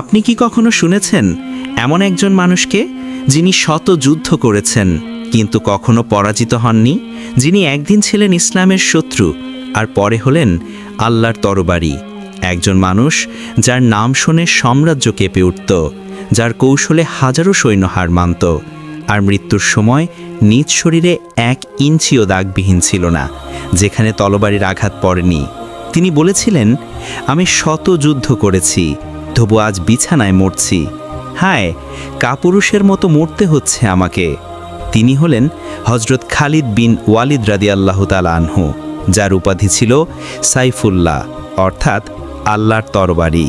আপনি কি কখনো শুনেছেন এমন একজন মানুষকে যিনি শত যুদ্ধ করেছেন, কিন্তু কখনো পরাজিত হননি, যিনি একদিন ছিলেন ইসলামের শত্রু আর পরে হলেন আল্লাহর তরবারি? একজন মানুষ যার নাম শুনে সাম্রাজ্য কেঁপে উঠত, যার কৌশলে হাজারো সৈন্য হার মানত, আর মৃত্যুর সময় নিজ শরীরে এক ইঞ্চিও দাগবিহীন ছিল না, যেখানে তলবারির আঘাত পড়েনি। তিনি বলেছিলেন, আমি শত যুদ্ধ করেছি তবু আজ বিছানায় মরছি। হায়, কাপুরুষের মতো মরতে হচ্ছে আমাকে। তিনি হলেন হজরত খালিদ বিন ওয়ালিদ রাদি আল্লাহ আনহু, যার উপাধি ছিল সাইফুল্লাহ, অর্থাৎ আল্লাহর তরবারি।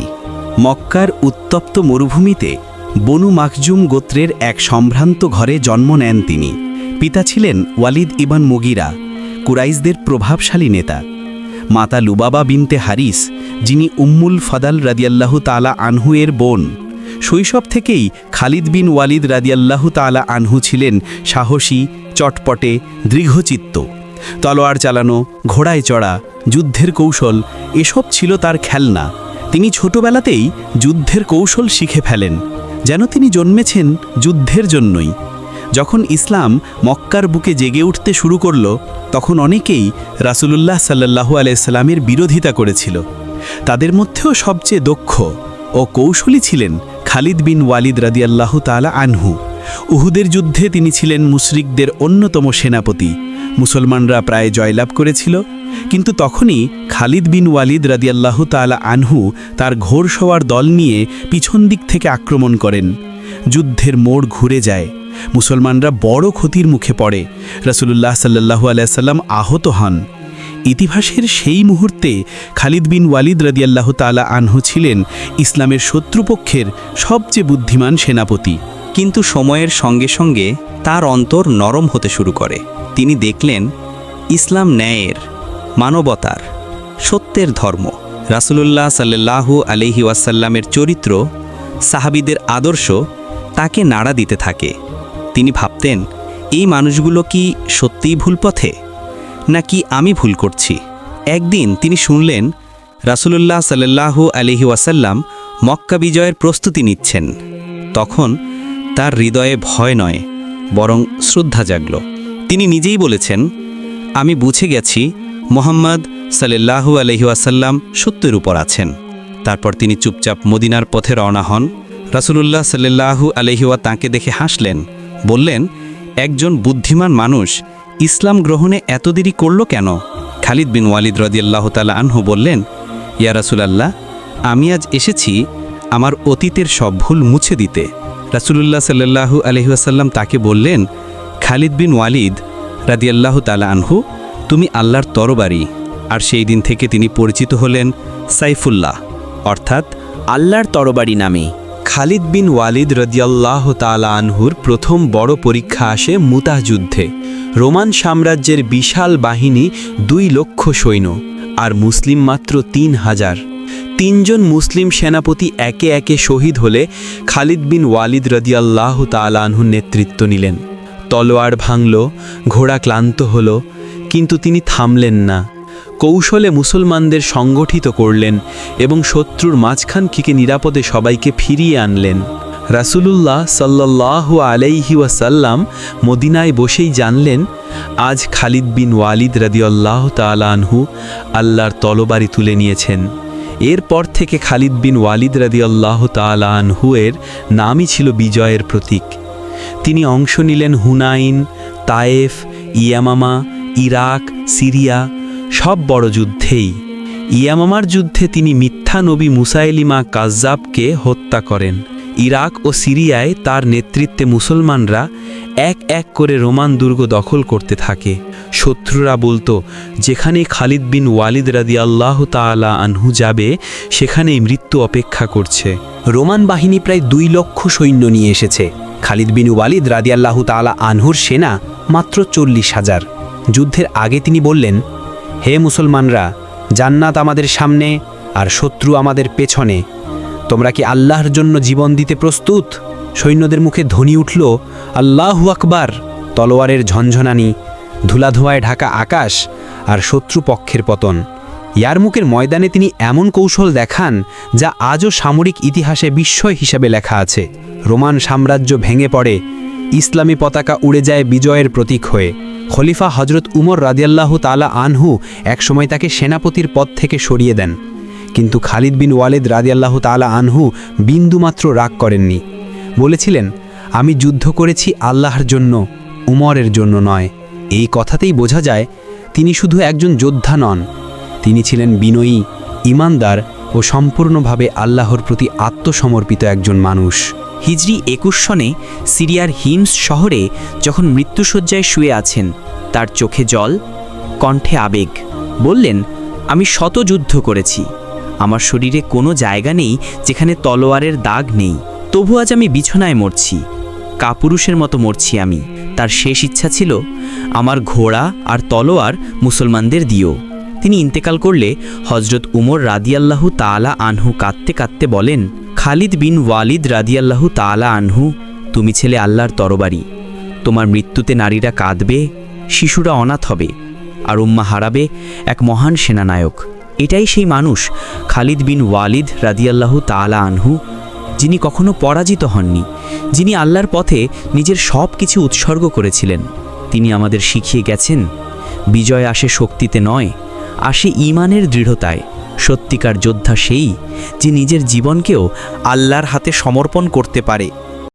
মক্কার উত্তপ্ত মরুভূমিতে বনু মাকজুম গোত্রের এক সম্ভ্রান্ত ঘরে জন্ম নেন তিনি। পিতা ছিলেন ওয়ালিদ ইবান মুগিরা, কুরাইশদের প্রভাবশালী নেতা। মাতা লুবাবা বিনতে হারিস, যিনি উম্মুল ফাদাল রাদিয়াল্লাহু তালা আনহু এর বোন। শৈশব থেকেই খালিদ বিন ওয়ালিদ রাদিয়াল্লাহু তালা আনহু ছিলেন সাহসী, চটপটে, দৃঢ়চিত্ত। তলোয়ার চালানো, ঘোড়ায় চড়া, যুদ্ধের কৌশল, এসব ছিল তার খেলনা। তিনি ছোটবেলাতেই যুদ্ধের কৌশল শিখে ফেলেন, যেন তিনি জন্মেছেন যুদ্ধের জন্যই। যখন ইসলাম মক্কার বুকে জেগে উঠতে শুরু করল, তখন অনেকেই রাসূলুল্লাহ সাল্লাহু আলাইসাল্লামের বিরোধিতা করেছিল। তাদের মধ্যেও সবচেয়ে দক্ষ ও কৌশলী ছিলেন খালিদ বিন ওয়ালিদ রাদিয়াল্লাহু তাআলা আনহু। উহুদের যুদ্ধে তিনি ছিলেন মুশরিকদের অন্যতম সেনাপতি। মুসলমানরা প্রায় জয়লাভ করেছিল, কিন্তু তখনই খালিদ বিন ওয়ালিদ রাদিয়াল্লাহু তাআলা আনহু তার ঘোরসওয়ার দল নিয়ে পিছন দিক থেকে আক্রমণ করেন। যুদ্ধের মোড় ঘুরে যায়। মুসলমানরা বড় ক্ষতির মুখে পড়ে। রসুল্লাহ সাল্লাহু আলাইসাল্লাম আহত হন। ইতিহাসের সেই মুহূর্তে খালিদ বিন ওয়ালিদ রাদিয়াল্লাহ তালা আনহু ছিলেন ইসলামের শত্রুপক্ষের সবচেয়ে বুদ্ধিমান সেনাপতি। কিন্তু সময়ের সঙ্গে সঙ্গে তার অন্তর নরম হতে শুরু করে। তিনি দেখলেন, ইসলাম ন্যায়ের, মানবতার, সত্যের ধর্ম। রাসূলুল্লাহ সাল্লাল্লাহু আলহি ওয়াসাল্লামের চরিত্র, সাহাবিদের আদর্শ, তাকে নাড়া দিতে থাকে। তিনি ভাবতেন, এই মানুষগুলো কি সত্যিই ভুল পথে? নাকি আমি ভুল করছি? একদিন তিনি শুনলেন, রাসূলুল্লাহ সাল্লাল্লাহু আলহি ওয়াসাল্লাম মক্কা বিজয়ের প্রস্তুতি নিচ্ছেন। তখন তার হৃদয়ে ভয় নয়, বরং শ্রদ্ধা জাগল। তিনি নিজেই বলেছেন, আমি বুঝে গেছি মোহাম্মদ সাল্লাহু আলহিউসাল্লাম সত্যের উপর আছেন। তারপর তিনি চুপচাপ মদিনার পথে রওনা হন। রাসূলুল্লাহ সাল্লাহু আলহিউয়া তাঁকে দেখে হাসলেন বললেন, একজন বুদ্ধিমান মানুষ ইসলাম গ্রহণে এত দেরি করল কেন? খালিদ বিন ওয়ালিদ রদিয়াল্লাহ তালা আনহু বললেন, ইয়া রাসূলাল্লাহ, আমি আজ এসেছি আমার অতীতের সব ভুল মুছে দিতে। রাসূলুল্লাহ সাল্লাল্লাহু আলহিহাসাল্লাম তাকে বললেন, খালিদ বিন ওয়ালিদ রাদিয়াল্লাহু তালা আনহু, তুমি আল্লাহর তরবারি, আর সেই দিন থেকে তিনি পরিচিত হলেন সাইফুল্লাহ, অর্থাৎ আল্লাহর তরবারি নামে। খালিদ বিন ওয়ালিদ রদিয়াল্লাহ তালা আনহুর প্রথম বড় পরীক্ষা আসে মুতাহ যুদ্ধে। রোমান সাম্রাজ্যের বিশাল বাহিনী দুই লক্ষ সৈন্য, আর মুসলিম মাত্র তিন হাজার। তিনজন মুসলিম সেনাপতি একে একে শহীদ হলে খালিদ বিন ওয়ালিদ রদিয়াল্লাহ তালা আনহুর নেতৃত্ব নিলেন। তলোয়ার ভাঙল, ঘোড়া ক্লান্ত হল, কিন্তু তিনি থামলেন না। কৌশলে মুসলমানদের সংগঠিত করলেন এবং শত্রুর মাঝখান থেকে নিরাপদে সবাইকে ফিরিয়ে আনলেন। রাসূলুল্লাহ সাল্লাহ আলাইহি ওয়াসাল্লাম মদিনায় বসেই জানলেন, আজ খালিদ বিন ওয়ালিদ রাদিয়াল্লাহ তাআলা আনহু আল্লাহর তলবারি তুলে নিয়েছেন। এরপর থেকে খালিদ বিন ওয়ালিদ রাদিয়াল্লাহ তাআলা আনহু এর নামই ছিল বিজয়ের প্রতীক। তিনি অংশ নিলেন Hunayn, Taif, Yamama, Iraq, Syria সব বড় যুদ্ধেই। ইয়ামামার যুদ্ধে তিনি মিথ্যা নবী মুসাইলিমা কাজ্জাবকে হত্যা করেন। ইরাক ও সিরিয়ায় তার নেতৃত্বে মুসলমানরা এক এক করে রোমান দুর্গ দখল করতে থাকে। শত্রুরা বলতো, যেখানে খালিদ বিন ওয়ালিদ রাদি আল্লাহ তালা আনহু যাবে, সেখানেই মৃত্যু অপেক্ষা করছে। রোমান বাহিনী প্রায় দুই লক্ষ সৈন্য নিয়ে এসেছে। খালিদ বিন ওয়ালিদ রাদিয়াল্লাহু তাআলা আনহুর সেনা মাত্র চল্লিশ হাজার। যুদ্ধের আগে তিনি বললেন হে মুসলমানরা, জান্নাত আমাদের সামনে আর শত্রু আমাদের পেছনে। তোমরা কি আল্লাহর জন্য জীবন দিতে প্রস্তুত? সৈন্যদের মুখে ধ্বনি উঠল, আল্লাহু আকবার! তলোয়ারের ঝনঝনানি, ধুলাধোয়ায় ঢাকা আকাশ আর শত্রুপক্ষের পতন। ইয়ারমুকের ময়দানে তিনি এমন কৌশল দেখান, যা আজও সামরিক ইতিহাসে বিস্ময় হিসাবে লেখা আছে। রোমান সাম্রাজ্য ভেঙে পড়ে, ইসলামী পতাকা উড়ে যায় বিজয়ের প্রতীক হয়ে। খলিফা হজরত উমর রাদিয়াল্লাহু তালা আনহু একসময় তাকে সেনাপতির পদ থেকে সরিয়ে দেন। কিন্তু খালিদ বিন ওয়ালেদ রাদিয়াল্লাহু তালা আনহু বিন্দুমাত্র রাগ করেননি। বলেছিলেন, আমি যুদ্ধ করেছি আল্লাহর জন্য, উমরের জন্য নয়। এই কথাতেই বোঝা যায়, তিনি শুধু একজন যোদ্ধা নন। তিনি ছিলেন বিনয়ী, ইমানদার ও সম্পূর্ণভাবে আল্লাহর প্রতি আত্মসমর্পিত একজন মানুষ। হিজরি একুশ সনে সিরিয়ার হিমস শহরে যখন মৃত্যুসজ্জায় শুয়ে আছেন, তার চোখে জল, কণ্ঠে আবেগ। বললেন, আমি শত যুদ্ধ করেছি। আমার শরীরে কোনো জায়গা নেই যেখানে তলোয়ারের দাগ নেই। তবু আজ আমি বিছানায় মরছি। কাপুরুষের মতো মরছি আমি। তার শেষ ইচ্ছা ছিল, আমার ঘোড়া আর তলোয়ার মুসলমানদের দিও। তিনি ইন্তেকাল করলে হজরত উমর রাদিয়াল্লাহু তাআলা আনহু কাঁদতে কাঁদতে বলেন, খালিদ বিন ওয়ালিদ রাদিয়াল্লাহু তাআলা আনহু, তুমি ছেলে আল্লাহর তরবারি। তোমার মৃত্যুতে নারীরা কাঁদবে, শিশুরা অনাথ হবে, আর উম্মা হারাবে এক মহান সেনানায়ক। এটাই সেই মানুষ, খালিদ বিন ওয়ালিদ রাদিয়াল্লাহু তাআলা আনহু, যিনি কখনো পরাজিত হননি, যিনি আল্লাহর পথে নিজের সব কিছু উৎসর্গ করেছিলেন। তিনি আমাদের শিখিয়ে গেছেন, বিজয় আসে শক্তিতে নয় আসে ইমানের দৃঢ়তায়। সত্যিকার যোদ্ধা সেই যে নিজের জীবনকেও আল্লাহর হাতে সমর্পণ করতে পারে।